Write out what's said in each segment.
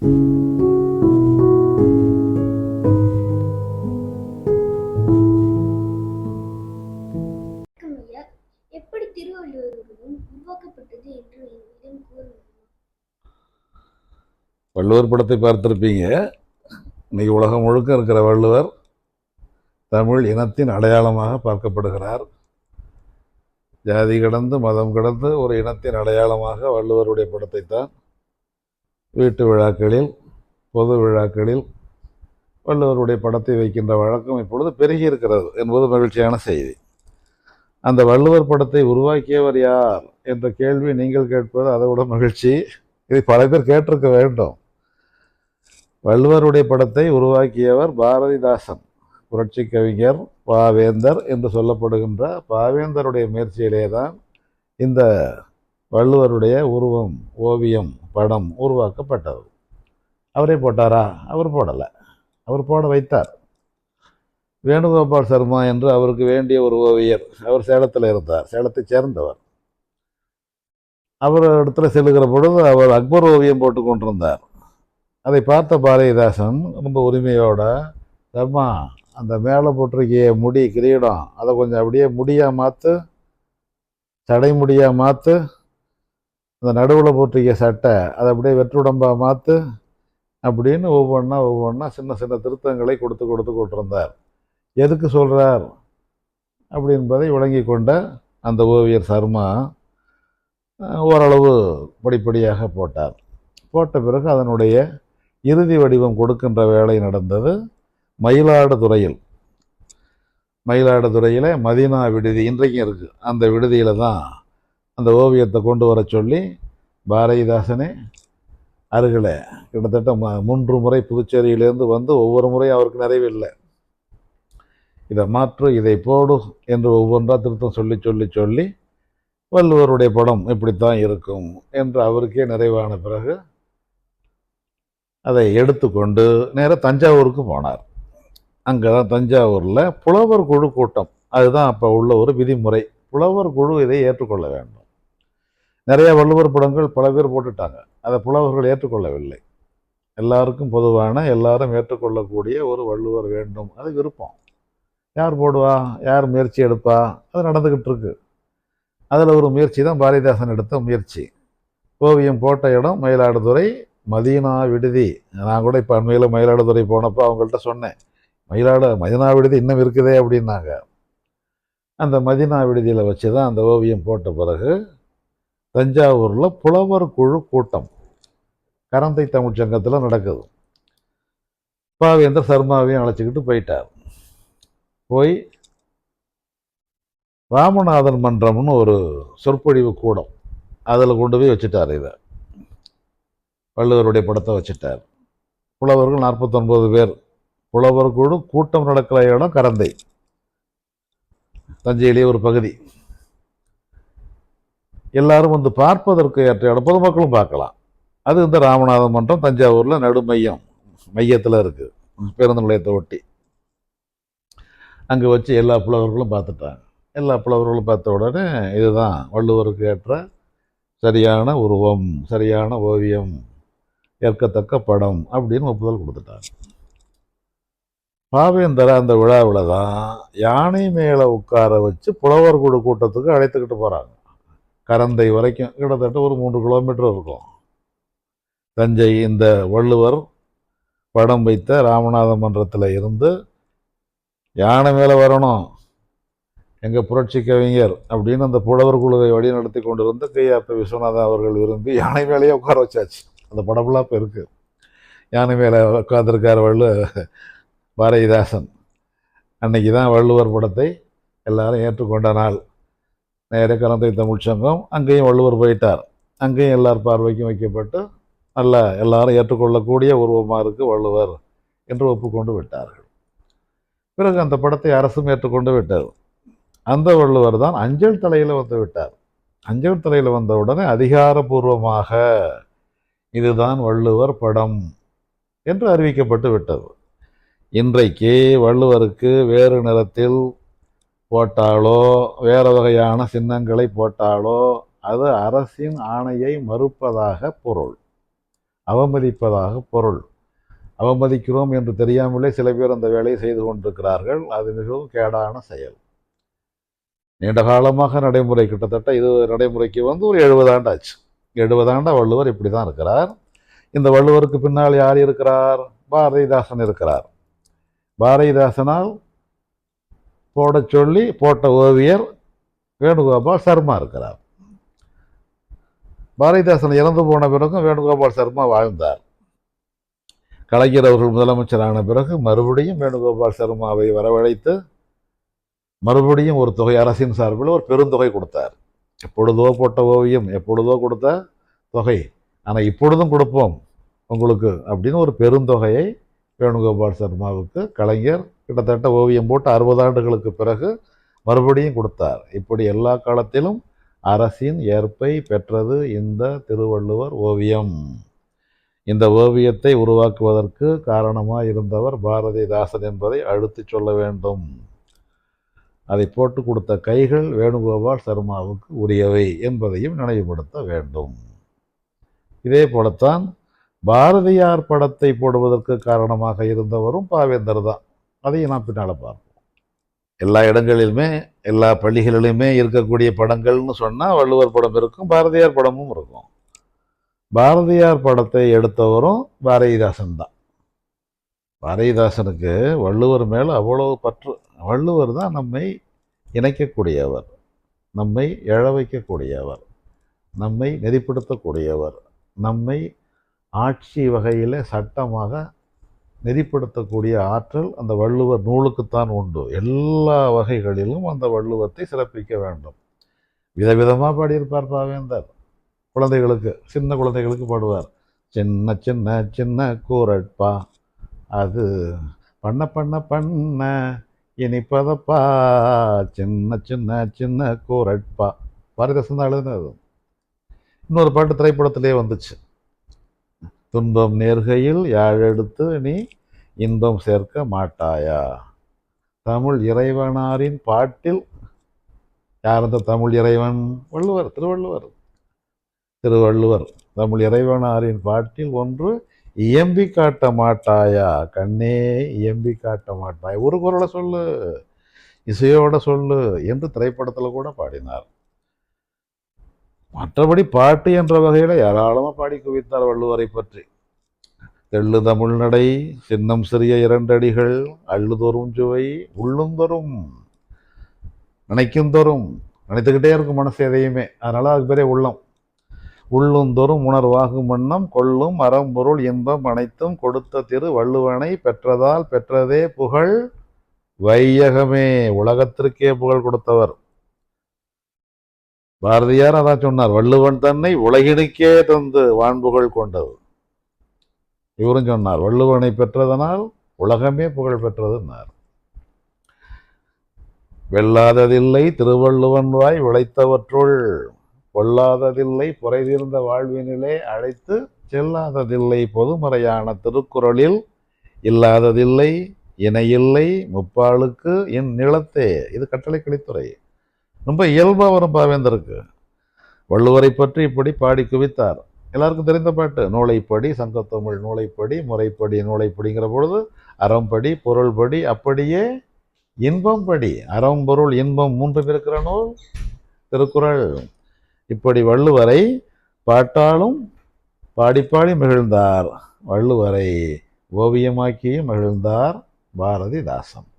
எப்படி உருவாக்கப்பட்டது என்று என்னிடம் கூற வள்ளுவர் படத்தை பார்த்திருப்பீங்க. இன்னைக்கு உலகம் முழுக்க இருக்கிற வள்ளுவர் தமிழ் இனத்தின் அடையாளமாக பார்க்கப்படுகிறார். ஜாதி கடந்து மதம் கடந்து ஒரு இனத்தின் அடையாளமாக வள்ளுவருடைய படத்தை தான் வீட்டு விழாக்களில் பொது விழாக்களில் வள்ளுவருடைய படத்தை வைக்கின்ற வழக்கம் இப்பொழுது பெருகி இருக்கிறது என்பது மகிழ்ச்சியான செய்தி. அந்த வள்ளுவர் படத்தை உருவாக்கியவர் யார் என்ற கேள்வி நீங்கள் கேட்பது அதை விட மகிழ்ச்சி. இதை பல பேர் கேட்டிருக்க வேண்டும். வள்ளுவருடைய படத்தை உருவாக்கியவர் பாரதிதாசன் புரட்சி கவிஞர் பாவேந்தர் என்று சொல்லப்படுகின்ற பாவேந்தருடைய முயற்சியிலே தான் இந்த வள்ளுவருடைய உருவம் ஓவியம் படம் உருவாக்கப்பட்டது. அவரே போட்டாரா? அவர் போடலை. அவர் போட வைத்தார். வேணுகோபால் சர்மா என்று அவருக்கு வேண்டிய ஒரு ஓவியர். அவர் சேலத்தில் இருந்தார். சேலத்தை சேர்ந்தவர். அவர் இடத்துல செல்லுகிற பொழுது அவர் அக்பர் ஓவியம் போட்டு கொண்டிருந்தார். அதை பார்த்த பாரதிதாசன் ரொம்ப உரிமையோட சர்மா அந்த மேலே போட்டிருக்கிய முடி கிரீடம் அதை கொஞ்சம் அப்படியே முடியாக மாற்று சடைமுடியாக மாற்று அந்த நடுவில் போட்டிருக்க சட்டை அதை அப்படியே வெற்றுடம்பாக மாற்று அப்படின்னு ஒவ்வொன்றா ஒவ்வொன்றா சின்ன சின்ன திருத்தங்களை கொடுத்து கொடுத்து கொண்டிருந்தார். எதுக்கு சொல்கிறார் அப்படி என்பதை விளங்கி கொண்ட அந்த ஓவியர் சர்மா ஓரளவு படிப்படியாக போட்டார். போட்ட பிறகு அதனுடைய இறுதி வடிவம் கொடுக்கின்ற வேலை நடந்தது மயிலாடுதுறையில். மயிலாடுதுறையில் மதீனா விடுதி இன்றைக்கும் இருக்குது அந்த விடுதியில் தான் அந்த ஓவியத்தை கொண்டு வர சொல்லி பாரதிதாசனே அருகில் கிட்டத்தட்ட ம- மூன்று முறை புதுச்சேரியிலேருந்து வந்து ஒவ்வொரு முறையும் அவருக்கு நிறைவில்லை இதை மாற்று இதை போடு என்று ஒவ்வொன்றா திருத்தம் சொல்லி சொல்லி சொல்லி வள்ளுவருடைய படம் இப்படித்தான் இருக்கும் என்று அவருக்கே நிறைவான பிறகு அதை எடுத்துக்கொண்டு நேராக தஞ்சாவூருக்கு போனார். அங்கே தான் தஞ்சாவூரில் புலவர் குழு கூட்டம். அதுதான் அப்போ உள்ள ஒரு விதிமுறை. புலவர் குழு இதை ஏற்றுக்கொள்ள வேண்டும். நிறைய வள்ளுவர் படங்கள் பல பேர் போட்டுட்டாங்க. அதை புலவர்கள் ஏற்றுக்கொள்ளவில்லை. எல்லாருக்கும் பொதுவான எல்லாரும் ஏற்றுக்கொள்ளக்கூடிய ஒரு வள்ளுவர் வேண்டும். அது விருப்பம். யார் போடுவா? யார் முயற்சி எடுப்பா? அது நடந்துக்கிட்டு இருக்கு அதில் ஒரு முயற்சி தான் பாரதிதாசன் எடுத்த முயற்சி. ஓவியம் போட்ட இடம் மயிலாடுதுறை மதீனா விடுதி. நான் கூட இப்போ அண்மையில் மயிலாடுதுறை போனப்போ அவங்கள்ட்ட சொன்னேன். மயிலாடு மதினா விடுதி இன்னும் இருக்குதே அப்படின்னாங்க. அந்த மதினா விடுதியில் வச்சு தான் அந்த ஓவியம் போட்ட பிறகு தஞ்சாவூரில் புலவர் குழு கூட்டம். கரந்தை தமிழ் சங்கத்தில் நடக்குது. பாவேந்தர் சர்மாவையும் அழைச்சிக்கிட்டு போயிட்டார். போய் ராமநாதன் மன்றம்னு ஒரு சொற்பொழிவு கூடம் அதில் கொண்டு போய் வச்சுட்டார் இதை வள்ளுவருடைய படத்தை வச்சுட்டார். புலவர்கள் நாற்பத்தொன்பது பேர். புலவர் குழு கூட்டம் நடக்கிற இடம் கரந்தை. தஞ்சையிலேயே ஒரு பகுதி. எல்லாரும் வந்து பார்ப்பதற்கு ஏற்ற இடம் பொதுமக்களும் பார்க்கலாம். அது இந்த ராமநாத மன்றம் தஞ்சாவூரில் நடு மையம் மையத்தில் இருக்குது பேருந்து நிலையத்தை ஒட்டி. அங்கே வச்சு எல்லா புலவர்களும் பார்த்துட்டாங்க. எல்லா புலவர்களும் பார்த்த உடனே இதுதான் வள்ளுவருக்கு ஏற்ற சரியான உருவம் சரியான ஓவியம் ஏற்கத்தக்க படம் அப்படின்னு ஒப்புதல் கொடுத்துட்டாங்க. பாவேந்தர அந்த விழாவில் தான் யானை மேலே உட்கார வச்சு புலவர் குழு கூட்டத்துக்கு அழைத்துக்கிட்டு போகிறாங்க கரந்தை வரைக்கும் கிட்டத்தட்ட ஒரு மூன்று கிலோமீட்டர் இருக்கும். தஞ்சை இந்த வள்ளுவர் படம் வைத்த ராமநாத மன்றத்தில் இருந்து யானை மேலே வரணும் எங்கள் புரட்சி கவிஞர் அப்படின்னு அந்த புலவர் குழுவை வழிநடத்தி கொண்டிருந்த கையாப்ப விஸ்வநாதன் அவர்கள் விரும்பி யானை மேலேயே உட்கார வச்சாச்சு. அந்த படம்லாம் இப்போ இருக்குது யானை மேலே உட்காந்துருக்கார் வள்ளு பாரதிதாசன். அன்னைக்கு தான் வள்ளுவர் படத்தை எல்லாரும் ஏற்றுக்கொண்ட நாள். நேர கலந்தை தமிழ் சங்கம் அங்கேயும் வள்ளுவர் போயிட்டார் அங்கேயும் எல்லார் பார்வைக்கும் வைக்கப்பட்டு நல்ல எல்லாரும் ஏற்றுக்கொள்ளக்கூடிய உருவமாக இருக்குது வள்ளுவர் என்று ஒப்புக்கொண்டு விட்டார்கள் பிறகு அந்த படத்தை அரசும் ஏற்றுக்கொண்டு விட்டது அந்த வள்ளுவர் தான் அஞ்சல் தலையில் வந்து விட்டார் அஞ்சல் தலையில் வந்த உடனே அதிகாரபூர்வமாக இதுதான் வள்ளுவர் படம் என்று அறிவிக்கப்பட்டு விட்டது இன்றைக்கு வள்ளுவருக்கு வேறு நிறத்தில் போட்டாலோ வேறு வகையான சின்னங்களை போட்டாலோ அது அரசின் ஆணையை மறுப்பதாக பொருள். அவமதிப்பதாக பொருள். அவமதிக்கிறோம் என்று தெரியாமலே சில பேர் அந்த வேலையை செய்து கொண்டிருக்கிறார்கள். அது மிகவும் கேடான செயல். நீண்ட காலமாக நடைமுறை கிட்டத்தட்ட இது நடைமுறைக்கு வந்து ஒரு எழுபது ஆண்டு ஆச்சு எழுபது ஆண்டா வள்ளுவர் இப்படி தான் இருக்கிறார். இந்த வள்ளுவருக்கு பின்னால் யார் இருக்கிறார்? பாரதிதாசன் இருக்கிறார். பாரதிதாசனால் போடச் சொல்லி போட்ட ஓவியர் வேணுகோபால் சர்மா இருக்கிறார். பாரதிதாசன் இறந்து போன பிறகும் வேணுகோபால் சர்மா வாழ்ந்தார். கலைஞர் அவர்கள் முதலமைச்சரான பிறகு மறுபடியும் வேணுகோபால் சர்மாவை வரவழைத்து மறுபடியும் ஒரு தொகை அரசின் சார்பில் ஒரு பெருந்தொகை கொடுத்தார். எப்பொழுதோ போட்ட ஓவியம் எப்பொழுதோ கொடுத்த தொகை. ஆனால் இப்பொழுதும் கொடுப்போம் உங்களுக்கு அப்படின்னு ஒரு பெருந்தொகையை வேணுகோபால் சர்மாவுக்கு கலைஞர் கிட்டத்தட்ட ஓவியம் போட்டு அறுபது ஆண்டுகளுக்கு பிறகு மறுபடியும் கொடுத்தார். இப்படி எல்லா காலத்திலும் அரசின் ஏற்பை பெற்றது இந்த திருவள்ளுவர் ஓவியம். இந்த ஓவியத்தை உருவாக்குவதற்கு காரணமாக இருந்தவர் பாரதிதாசன் என்பதை அழுத்தி சொல்ல வேண்டும். அதை போட்டு கொடுத்த கைகள் வேணுகோபால் சர்மாவுக்கு உரியவை என்பதையும் நினைவுபடுத்த வேண்டும். இதே போலத்தான் பாரதியார் படத்தை போடுவதற்கு காரணமாக இருந்தவரும் பாவேந்தர் தான். அதையும் நான் பின்னால் பார்ப்போம். எல்லா இடங்களிலுமே எல்லா பள்ளிகளிலுமே இருக்கக்கூடிய படங்கள்னு சொன்னால் வள்ளுவர் படம் இருக்கும் பாரதியார் படமும் இருக்கும். பாரதியார் படத்தை எடுத்தவரும் பாரதிதாசன் தான். பாரதிதாசனுக்கு வள்ளுவர் மேலே அவ்வளோ பற்று வள்ளுவர் தான் நம்மை இணைக்கக்கூடியவர் நம்மை எழ வைக்கக்கூடியவர் நம்மை நெறிப்படுத்தக்கூடியவர் நம்மை ஆட்சி வகையில் சட்டமாக நெறிப்படுத்தக்கூடிய ஆற்றல் அந்த வள்ளுவர் நூலுக்குத்தான் உண்டு. எல்லா வகைகளிலும் அந்த வள்ளுவத்தை சிறப்பிக்க வேண்டும். விதவிதமாக பாடியிருப்பார் பாவேந்தர். குழந்தைகளுக்கு சின்ன குழந்தைகளுக்கு பாடுவார். சின்ன சின்ன சின்ன கூரட்பா அது பண்ண பண்ண பண்ண இனிப்பதப்பா சின்ன சின்ன சின்ன கூரட்பா. பாரதிதாசன் தான் எழுதினது. இன்னொரு பாட்டு திரைப்படத்திலே வந்துச்சு. துன்பம் நேர்கையில் யாழெடுத்து நீ இன்பம் சேர்க்க மாட்டாயா? தமிழ் இறைவனாரின் பாட்டில் யார் அந்த தமிழ் இறைவன்? வள்ளுவர் திருவள்ளுவர். திருவள்ளுவர் தமிழ் இறைவனாரின் பாட்டில் ஒன்று இயம்பி காட்ட மாட்டாயா? கண்ணே இயம்பி காட்ட மாட்டாய். ஒரு குரலை சொல்லு இசையோட சொல்லு என்று திரைப்படத்தில் கூட பாடினார். மற்றபடி பாட்டு என்ற வகையில் ஏராளமாக பாடி குவித்தார் வள்ளுவரை பற்றி. தெள்ளு தமிழ்நடை சின்னம் சிறிய இரண்டடிகள் அள்ளுதோறும் சுவை உள்ளுந்தோறும் நினைக்குந்தோறும் நினைத்துக்கிட்டே இருக்கும் மனசு எதையுமே. அதனால் அதுக்கு பெரிய உள்ளம். உள்ளுந்தோறும் உணர்வாகும் வண்ணம் கொள்ளும் அறம்பொருள் இன்பம் அனைத்தும் கொடுத்த திரு வள்ளுவனை பெற்றதால் பெற்றதே புகழ். வையகமே உலகத்திற்கே புகழ் கொடுத்தவர். பாரதியார் அதான் சொன்னார் வள்ளுவன் தன்னை உலகினுக்கே தந்து வான்புகழ் கொண்டது இவரும் சொன்னார் வள்ளுவனை பெற்றதனால் உலகமே புகழ் பெற்றதுன்னார். வெல்லாததில்லை திருவள்ளுவன் வாய் உழைத்தவற்றுள் பொல்லாததில்லை புரைதீர்ந்த வாழ்வினிலே அழைத்து செல்லாததில்லை பொதுமறையான திருக்குறளில் இல்லாததில்லை இணையில்லை முப்பாளுக்கு என் நிலத்தே. இது கட்டளை கலித்துறை ரொம்ப இயல்பாக வரும் பாவேந்தருக்கு. வள்ளுவரை பற்றி இப்படி பாடி குவித்தார். எல்லாருக்கும் தெரிந்த பாட்டு நூலைப்படி சங்கத்தமிழ் நூலைப்படி முறைப்படி நூலைப்படிங்கிற பொழுது அறம்படி பொருள்படி அப்படியே இன்பம் படி அறம் பொருள் இன்பம் மூன்று இருக்கிற நூல் திருக்குறள். இப்படி வள்ளுவரை பாட்டாலும் பாடி பாடி மகிழ்ந்தார். வள்ளுவரை ஓவியமாக்கியும் மகிழ்ந்தார் பாரதிதாசன்.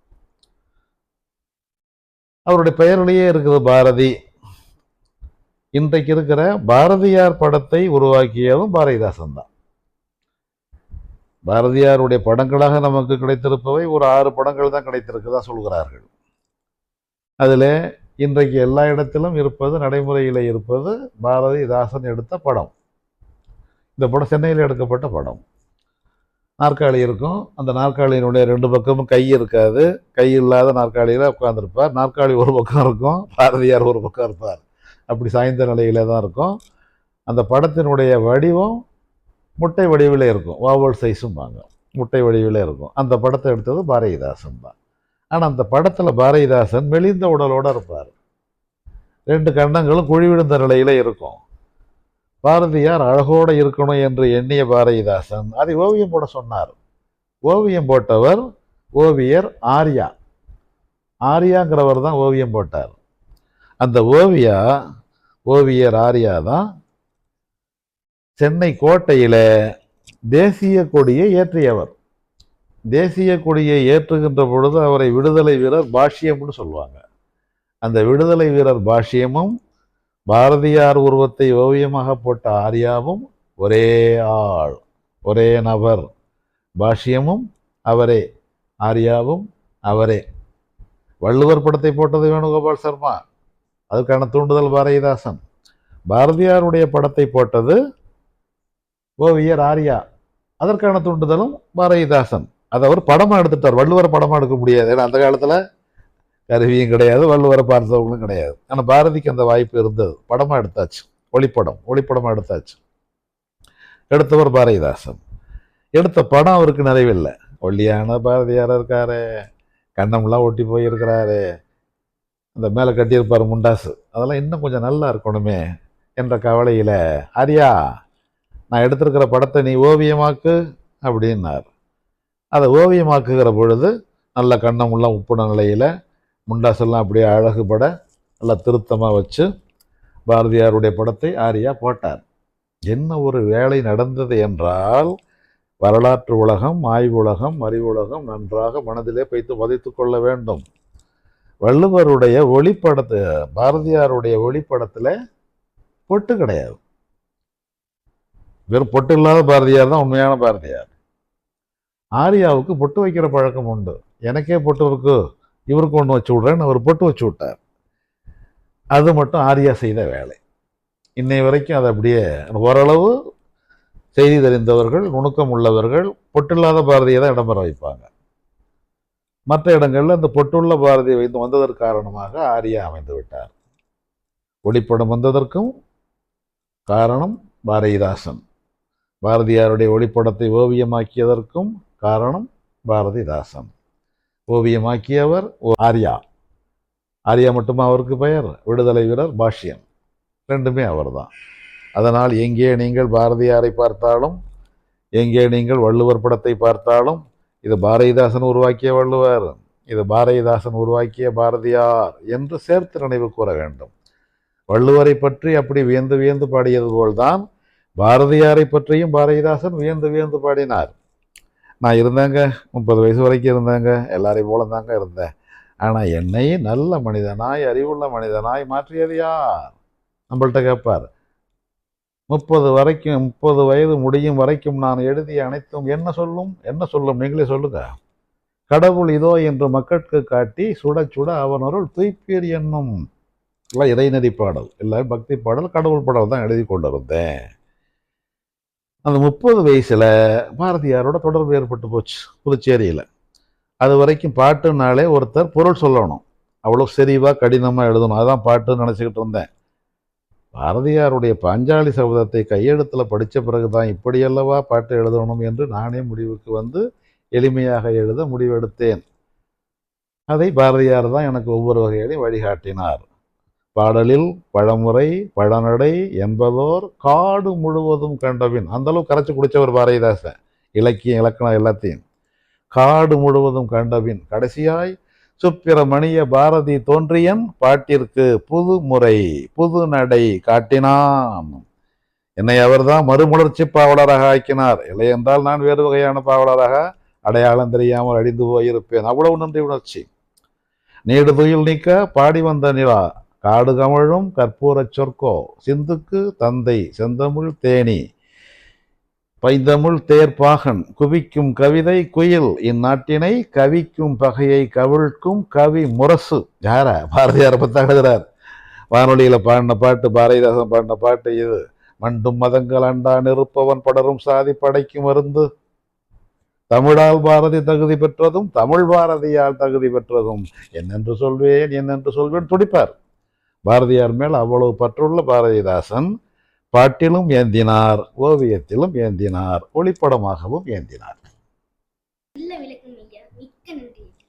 அவருடைய பெயரிலேயே இருக்குது பாரதி. இன்றைக்கு இருக்கிற பாரதியார் படத்தை உருவாக்கியதும் பாரதிதாசன் தான். பாரதியாருடைய படங்களாக நமக்கு கிடைத்திருப்பவை ஒரு ஆறு படங்கள் தான் கிடைத்திருக்குதா சொல்கிறார்கள். அதில் இன்றைக்கு எல்லா இடத்திலும் இருப்பது நடைமுறையில் இருப்பது பாரதிதாசன் எடுத்த படம். இந்த படம் சென்னையில் எடுக்கப்பட்ட படம். நாற்காலி இருக்கும். அந்த நாற்காலியினுடைய ரெண்டு பக்கமும் கை இருக்காது. கை இல்லாத நாற்காலியில் உட்காந்துருப்பார் நாற்காலி ஒரு பக்கம் இருக்கும் பாரதியார் ஒரு பக்கம் இருப்பார். அப்படி சாய்ந்த நிலையில தான் இருக்கும். அந்த படத்தினுடைய வடிவம் முட்டை வடிவில் இருக்கும். ஓவல் சைஸும் வாங்க. முட்டை வடிவில் இருக்கும். அந்த படத்தை எடுத்தது பாரதிதாசன் தான். ஆனால் அந்த படத்தில் பாரதிதாசன் மெலிந்த உடலோடு இருப்பார். ரெண்டு கண்ணங்களும் குழி விழுந்த நிலையில் இருக்கும். பாரதியார் அழகோடு இருக்கணும் என்று எண்ணிய பாரதிதாசன். அதை ஓவியம் போட சொன்னார். ஓவியம் போட்டவர் ஓவியர் ஆர்யா. ஆர்யாங்கிறவர் தான் ஓவியம் போட்டார். அந்த ஓவியா ஓவியர் ஆர்யா தான் சென்னை கோட்டையில் தேசிய கொடியை ஏற்றியவர். தேசிய கொடியை ஏற்றுகின்ற பொழுது அவரை விடுதலை வீரர் பாஷ்யம்னு சொல்லுவாங்க. அந்த விடுதலை வீரர் பாஷ்யமும் பாரதியார் உருவத்தை ஓவியமாக போட்ட ஆர்யாவும் ஒரே ஆள் ஒரே நபர். பாஷ்யமும் அவரே ஆர்யாவும் அவரே. வள்ளுவர் படத்தை போட்டது வேணுகோபால் சர்மா. அதுக்கான தூண்டுதல் பாரதிதாசன். பாரதியாருடைய படத்தை போட்டது ஓவியர் ஆர்யா. அதற்கான தூண்டுதலும் பாரதிதாசன். அதை அவர் படமாக எடுத்துட்டார். வள்ளுவர் படமாக எடுக்க முடியாது. ஏன்னா அந்த காலத்தில் கருவியும் கிடையாது வள்ளுவரை பார்த்தவங்களும் கிடையாது. ஆனால் பாரதிக்கு அந்த வாய்ப்பு இருந்தது. படமாக எடுத்தாச்சு. ஒளிப்படம் ஒளிப்படமாக எடுத்தாச்சு. எடுத்தவர் பாரதிதாசன். எடுத்த படம் அவருக்கு நிறைவில்லை. ஒல்லியான பாரதியார் இருக்காரு. கண்ணம்லாம் ஒட்டி போயிருக்கிறாரு. அந்த மேலே கட்டியிருப்பார் முண்டாசு. அதெல்லாம் இன்னும் கொஞ்சம் நல்லா இருக்கணுமே என்ற கவலையில் ஹரியா நான் எடுத்திருக்கிற படத்தை நீ ஓவியமாக்கு அப்படின்னார். அதை ஓவியமாக்குகிற பொழுது நல்ல கண்ணமுள்ள உப்புன நிலையில் முண்டாசெல்லாம் அப்படியே அழகுபட நல்லா திருத்தமாக வச்சு பாரதியாருடைய படத்தை ஆரியா போட்டார். என்ன ஒரு வேலை நடந்தது என்றால் வரலாற்று உலகம் ஆய்வு உலகம் அறிவுலகம் நன்றாக மனதிலே வைத்து வதைத்து கொள்ள வேண்டும். வள்ளுவருடைய ஒளிப்படத்து பாரதியாருடைய ஒளிப்படத்தில் பொட்டு கிடையாது. வெறும் பொட்டு இல்லாத பாரதியார் தான் உண்மையான பாரதியார். ஆரியாவுக்கு பொட்டு வைக்கிற பழக்கம் உண்டு. எனக்கே பொட்டு இருக்குது இவருக்கு ஒன்று வச்சு விட்றேன்னு அவர் பொட்டு வச்சு விட்டார். அது மட்டும் ஆரியா செய்த வேலை. இன்னை வரைக்கும் அது அப்படியே ஓரளவு செய்தி தெரிந்தவர்கள் நுணுக்கம் உள்ளவர்கள் பொட்டில்லாத பாரதியை தான் இடம்பெற வைப்பாங்க. மற்ற இடங்களில் அந்த பொட்டுள்ள பாரதியை வைத்து வந்ததற்கு காரணமாக ஆரியா அமைந்து விட்டார். ஒளிப்படம் வந்ததற்கும் காரணம் பாரதிதாசன். பாரதியாருடைய ஒளிப்படத்தை ஓவியமாக்கியதற்கும் காரணம் பாரதிதாசன். ஓவியமாக்கியவர் ஓ- ஆர்யா. ஆர்யா மட்டுமா அவருக்கு பெயர்? விடுதலை வீரர் பாஷ்யம். ரெண்டுமே அவர்தான். அதனால் எங்கே நீங்கள் பாரதியாரை பார்த்தாலும் எங்கே நீங்கள் வள்ளுவர் படத்தை பார்த்தாலும் இது பாரதிதாசன் உருவாக்கிய வள்ளுவர் இது பாரதிதாசன் உருவாக்கிய பாரதியார் என்று சேர்த்து நினைவு கூற வேண்டும். வள்ளுவரை பற்றி அப்படி வியந்து வியந்து பாடியது போல்தான் பாரதியாரை பற்றியும் பாரதிதாசன் வியந்து வியந்து பாடினார். நான் இருந்தேங்க முப்பது வயசு வரைக்கும் இருந்தேங்க எல்லாரையும் போல தாங்க இருந்தேன். ஆனால் என்னை நல்ல மனிதனாய் அறிவுள்ள மனிதனாய் மாற்றியது யார்? நம்மள்ட்ட கேட்பார் முப்பது வரைக்கும் முப்பது வயது முடியும் வரைக்கும் நான் எழுதிய அனைத்தும் என்ன சொல்லும்? என்ன சொல்லும்? நீங்களே சொல்லுங்க. கடவுள் இதோ என்று மக்களுக்கு காட்டி சுட சுட அவன் அருள் துய்ப்பீர் என்னும். இல்லை இறைநதி பாடல். இல்லை பக்தி பாடல் கடவுள் பாடல் தான் எழுதி கொண்டிருந்தேன். அந்த முப்பது வயசில் பாரதியாரோட தொடர்பு ஏற்பட்டு போச்சு புதுச்சேரியில். அது வரைக்கும் பாட்டுனாலே ஒருத்தர் பொருள் சொல்லணும். அவ்வளோ செறிவாக கடினமாக எழுதணும். அதான் பாட்டுன்னு நினச்சிக்கிட்டு இருந்தேன். பாரதியாருடைய பாஞ்சாலி சபதத்தை கையெழுத்தில் படித்த பிறகு தான் இப்படியல்லவா பாட்டு எழுதணும் என்று நானே முடிவுக்கு வந்து எளிமையாக எழுத முடிவெடுத்தேன். அதை பாரதியார் தான் எனக்கு ஒவ்வொரு வகையிலையும் வழிகாட்டினார். பாடலில் பழமுறை பழநடை என்பதோர் காடு முழுவதும் கண்டபின். அந்தளவு கரைச்சி குடித்தவர் பாரதிதாசன் இலக்கியம் இலக்கணம் எல்லாத்தையும். காடு முழுவதும் கண்டபின். கடைசியாய் சுப்பிரமணிய பாரதி தோன்றியன் பாட்டிற்கு புது முறை புது நடை காட்டினான். என்னை அவர்தான் மறுமலர்ச்சி பாவலராக ஆக்கினார். இல்லை என்றால் நான் வேறு வகையான பாவலராக அடையாளம் தெரியாமல் அழிந்து போயிருப்பேன். அவ்வளவு நன்றி உணர்ச்சி. நீடு துயில் நீக்க பாடி வந்த நிலா காடு கமழும் கற்பூரச் சொற்கோ. சிந்துக்கு தந்தை செந்தமிழ் தேனி. பைந்தமிழ் தேர்ப்பாகன் குவிக்கும் கவிதை குயில். இந்நாட்டினை கவிக்கும் பகையை கவிழ்க்கும் கவி முரசு. யார? பாரதியார் பத்தி எழுதுறார். வானொலியில் பாடின பாட்டு பாரதிதாசன் பாடின பாட்டு இது. மண்டும் மதங்கள் அண்டான் இருப்பவன் படரும் சாதி படைக்கும் மருந்து. தமிழால் பாரதி தகுதி பெற்றதும் தமிழ் பாரதியால் தகுதி பெற்றதும். என்னென்று சொல்வேன் என்னென்று சொல்வேன் துடிப்பார். பாரதியார் மேல் அவ்வளவு பற்றுள்ள பாரதிதாசன் பாட்டிலும் ஏந்தினார் ஓவியத்திலும் ஏந்தினார் ஒளிப்படமாகவும் ஏந்தினார்.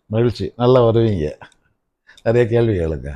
மகிழ்ச்சி. நல்லா வருவீங்க. நிறைய கேள்வி கேளுங்க